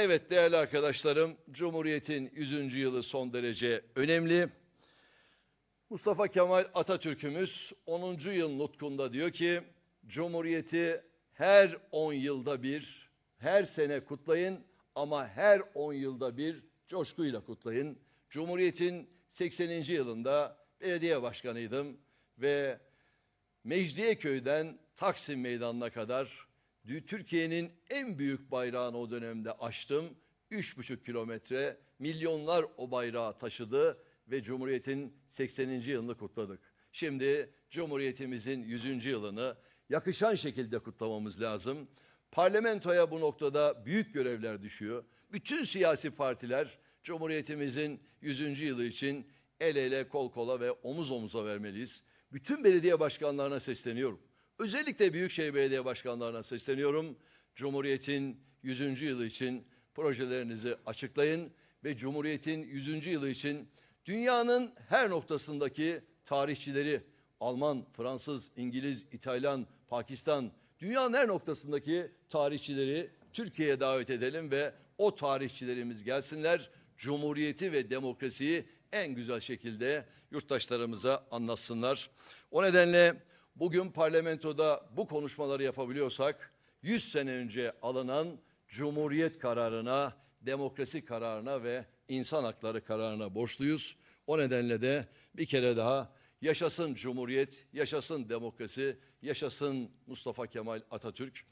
Evet değerli arkadaşlarım, Cumhuriyet'in 100. yılı son derece önemli. Mustafa Kemal Atatürk'ümüz 10. yıl nutkunda diyor ki, Cumhuriyeti her 10 yılda bir, her sene kutlayın ama her 10 yılda bir coşkuyla kutlayın. Cumhuriyet'in 80. yılında belediye başkanıydım ve Mecidiyeköy'den Taksim Meydanı'na kadar Türkiye'nin en büyük bayrağını o dönemde açtım. Üç buçuk kilometre milyonlar o bayrağı taşıdı ve Cumhuriyet'in 80. yılını kutladık. Şimdi Cumhuriyetimizin 100. yılını yakışan şekilde kutlamamız lazım. Parlamentoya bu noktada büyük görevler düşüyor. Bütün siyasi partiler Cumhuriyetimizin 100. yılı için el ele kol kola ve omuz omuza vermeliyiz. Bütün belediye başkanlarına sesleniyorum. Özellikle Büyükşehir Belediye Başkanlarına sesleniyorum. Cumhuriyet'in 100. yılı için projelerinizi açıklayın ve Cumhuriyet'in 100. yılı için dünyanın her noktasındaki tarihçileri Alman, Fransız, İngiliz, İtalyan, Pakistan dünyanın her noktasındaki tarihçileri Türkiye'ye davet edelim ve o tarihçilerimiz gelsinler. Cumhuriyeti ve demokrasiyi en güzel şekilde yurttaşlarımıza anlatsınlar. O nedenle bugün parlamentoda bu konuşmaları yapabiliyorsak 100 sene önce alınan Cumhuriyet kararına, demokrasi kararına ve insan hakları kararına borçluyuz. O nedenle de bir kere daha yaşasın Cumhuriyet, yaşasın demokrasi, yaşasın Mustafa Kemal Atatürk.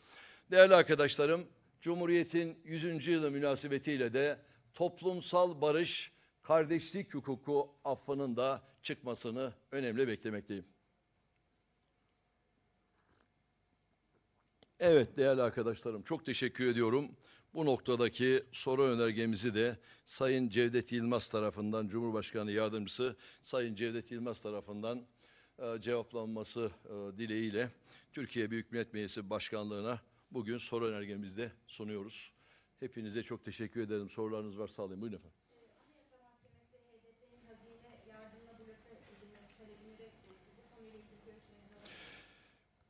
Değerli arkadaşlarım, Cumhuriyet'in 100. yılı münasebetiyle de toplumsal barış, kardeşlik hukuku affının da çıkmasını önemli beklemekteyim. Evet değerli arkadaşlarım çok teşekkür ediyorum. Bu noktadaki soru önergemizi de Sayın Cevdet Yılmaz tarafından Cumhurbaşkanı Yardımcısı Sayın Cevdet Yılmaz tarafından e, cevaplanması e, dileğiyle Türkiye Büyük Millet Meclisi Başkanlığı'na bugün soru önergemizi de sunuyoruz. Hepinize çok teşekkür ederim. Sorularınız varsa alayım. Buyurun efendim.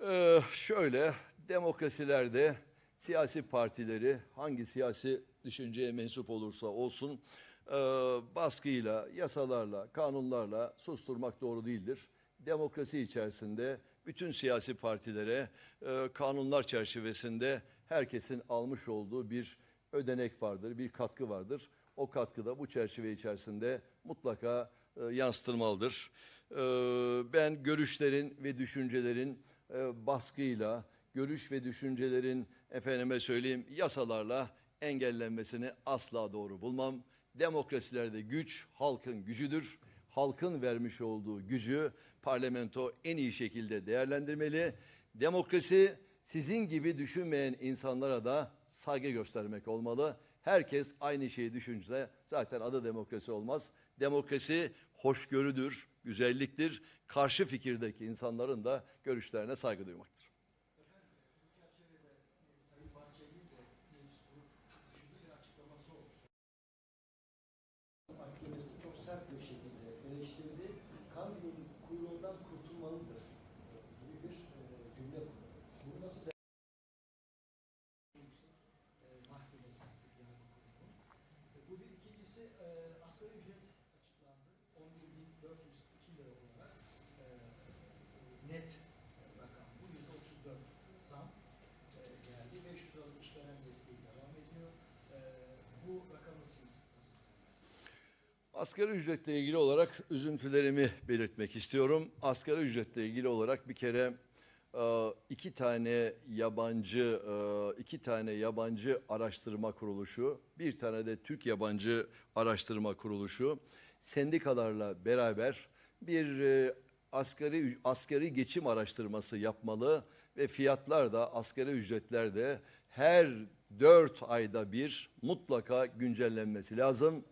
Ee, şöyle demokrasilerde siyasi partileri hangi siyasi düşünceye mensup olursa olsun e, baskıyla, yasalarla, kanunlarla susturmak doğru değildir. Demokrasi içerisinde bütün siyasi partilere e, kanunlar çerçevesinde herkesin almış olduğu bir ödenek vardır, bir katkı vardır. O katkı da bu çerçeve içerisinde mutlaka e, yansıtılmalıdır. E, ben görüşlerin ve düşüncelerin e, baskıyla, görüş ve düşüncelerin efendime söyleyeyim yasalarla engellenmesini asla doğru bulmam. Demokrasilerde güç halkın gücüdür. Halkın vermiş olduğu gücü parlamento en iyi şekilde değerlendirmeli. Demokrasi sizin gibi düşünmeyen insanlara da saygı göstermek olmalı. Herkes aynı şeyi düşünce zaten adı demokrasi olmaz. Demokrasi hoşgörüdür, güzelliktir. Karşı fikirdeki insanların da görüşlerine saygı duymaktır. Mahkemesi çok sert bir şekilde eleştirdi. Kan kuyruğundan kurtulmalıdır gibi bir e, cümle kurdu. Bunu nasıl de- E, Mahkemesi yani kurumu. E, Bu bir ikincisi e, asgari ücret açıklandı. 11.402 lira olarak e, net rakam. Bu %34 zam e, geldi. 500 liralık işveren desteği devam ediyor. E, Bu rakamı siz Asgari ücretle ilgili olarak üzüntülerimi belirtmek istiyorum. Asgari ücretle ilgili olarak bir kere e, iki tane yabancı e, iki tane yabancı araştırma kuruluşu, bir tane de Türk yabancı araştırma kuruluşu sendikalarla beraber bir e, asgari asgari geçim araştırması yapmalı ve fiyatlar da asgari ücretler de her dört ayda bir mutlaka güncellenmesi lazım.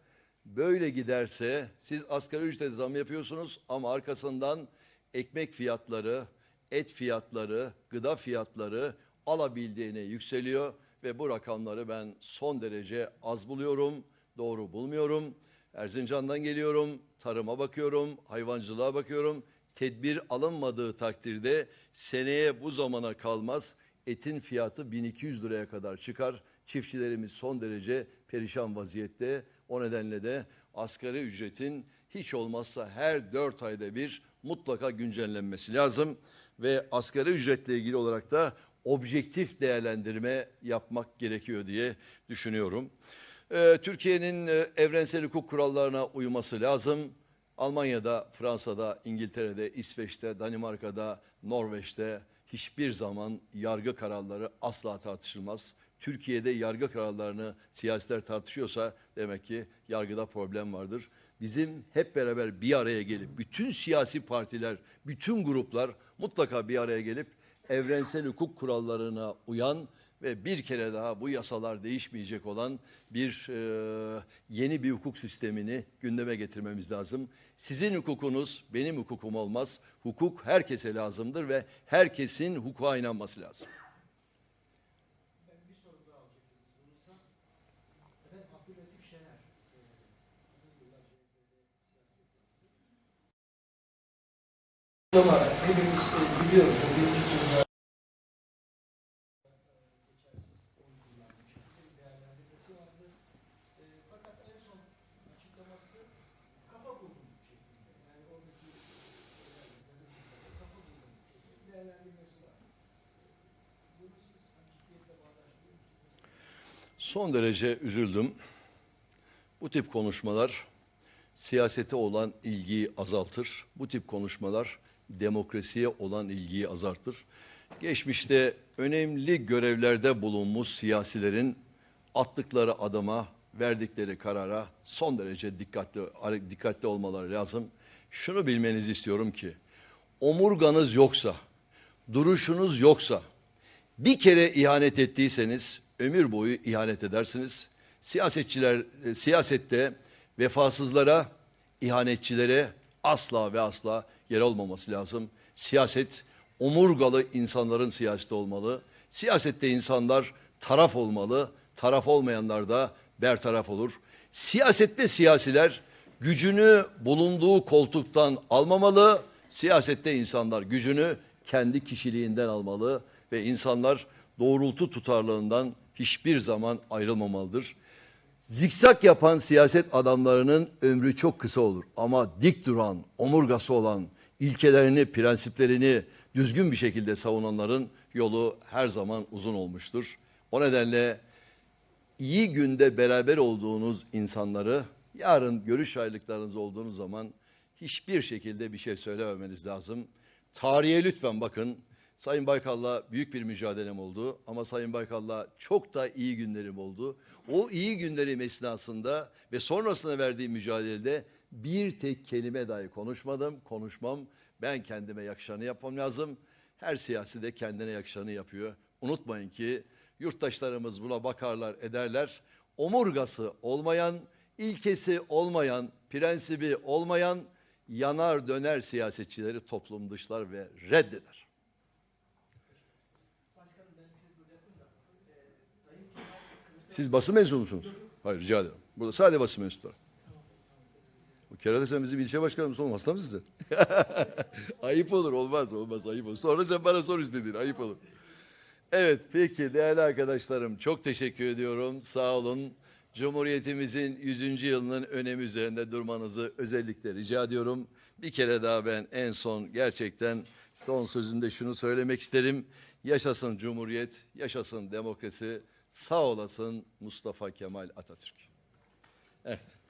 Böyle giderse siz asgari ücrete zam yapıyorsunuz ama arkasından ekmek fiyatları, et fiyatları, gıda fiyatları alabildiğine yükseliyor ve bu rakamları ben son derece az buluyorum, doğru bulmuyorum. Erzincan'dan geliyorum, tarıma bakıyorum, hayvancılığa bakıyorum. Tedbir alınmadığı takdirde seneye bu zamana kalmaz etin fiyatı 1200 liraya kadar çıkar Çiftçilerimiz son derece perişan vaziyette. O nedenle de asgari ücretin hiç olmazsa her dört ayda bir mutlaka güncellenmesi lazım. Ve asgari ücretle ilgili olarak da objektif değerlendirme yapmak gerekiyor diye düşünüyorum. Ee, Türkiye'nin e, evrensel hukuk kurallarına uyması lazım. Almanya'da, Fransa'da, İngiltere'de, İsveç'te, Danimarka'da, Norveç'te hiçbir zaman yargı kararları asla tartışılmaz. Türkiye'de yargı kararlarını siyasiler tartışıyorsa demek ki yargıda problem vardır. Bizim hep beraber bir araya gelip bütün siyasi partiler, bütün gruplar mutlaka bir araya gelip evrensel hukuk kurallarına uyan ve bir kere daha bu yasalar değişmeyecek olan bir e, yeni bir hukuk sistemini gündeme getirmemiz lazım. Sizin hukukunuz benim hukukum olmaz. Hukuk herkese lazımdır ve herkesin hukuka inanması lazım. Ben bir soru daha alacaktım sorulsa. Efendim Abdülhatif Şener, e, uzun yıllar CHP'de siyaset yaptı. Ama hepimiz e, biliyoruz o birinci turda e, geçersiz oy kullanmış. Bir değerlendirmesi vardı. E, fakat en son açıklaması kafa buldum şeklinde. Yani oradaki e, gazetecilerde kafa buldum şeklinde bir Son derece üzüldüm. Bu tip konuşmalar siyasete olan ilgiyi azaltır. Bu tip konuşmalar demokrasiye olan ilgiyi azaltır. Geçmişte önemli görevlerde bulunmuş siyasilerin attıkları adıma, verdikleri karara son derece dikkatli dikkatli olmaları lazım. Şunu bilmenizi istiyorum ki omurganız yoksa, duruşunuz yoksa, bir kere ihanet ettiyseniz ömür boyu ihanet edersiniz. Siyasetçiler e, siyasette vefasızlara, ihanetçilere asla ve asla yer olmaması lazım. Siyaset omurgalı insanların siyaseti olmalı. Siyasette insanlar taraf olmalı. Taraf olmayanlar da bertaraf olur. Siyasette siyasiler gücünü bulunduğu koltuktan almamalı. Siyasette insanlar gücünü kendi kişiliğinden almalı ve insanlar doğrultu tutarlığından hiçbir zaman ayrılmamalıdır. Zikzak yapan siyaset adamlarının ömrü çok kısa olur ama dik duran, omurgası olan, ilkelerini, prensiplerini düzgün bir şekilde savunanların yolu her zaman uzun olmuştur. O nedenle iyi günde beraber olduğunuz insanları yarın görüş ayrılıklarınız olduğunuz zaman hiçbir şekilde bir şey söylememeniz lazım. Tarihe lütfen bakın. Sayın Baykal'la büyük bir mücadelem oldu ama Sayın Baykal'la çok da iyi günlerim oldu. O iyi günlerim esnasında ve sonrasında verdiğim mücadelede bir tek kelime dahi konuşmadım, konuşmam. Ben kendime yakışanı yapmam lazım. Her siyasi de kendine yakışanı yapıyor. Unutmayın ki yurttaşlarımız buna bakarlar, ederler. Omurgası olmayan, ilkesi olmayan, prensibi olmayan yanar döner siyasetçileri toplum dışlar ve reddeder. Siz basın mensubu musunuz? Hayır rica ederim. Burada sadece basın mensupları. Bu kerata sen bizim ilçe başkanımız olmaz hasta mısın sen? ayıp olur olmaz olmaz ayıp olur. Sonra sen bana sor istediğin ayıp olur. Evet peki değerli arkadaşlarım çok teşekkür ediyorum. Sağ olun. Cumhuriyetimizin 100. yılının önemi üzerinde durmanızı özellikle rica ediyorum. Bir kere daha ben en son gerçekten son sözümde şunu söylemek isterim. Yaşasın Cumhuriyet, yaşasın demokrasi, sağ olasın Mustafa Kemal Atatürk. Evet.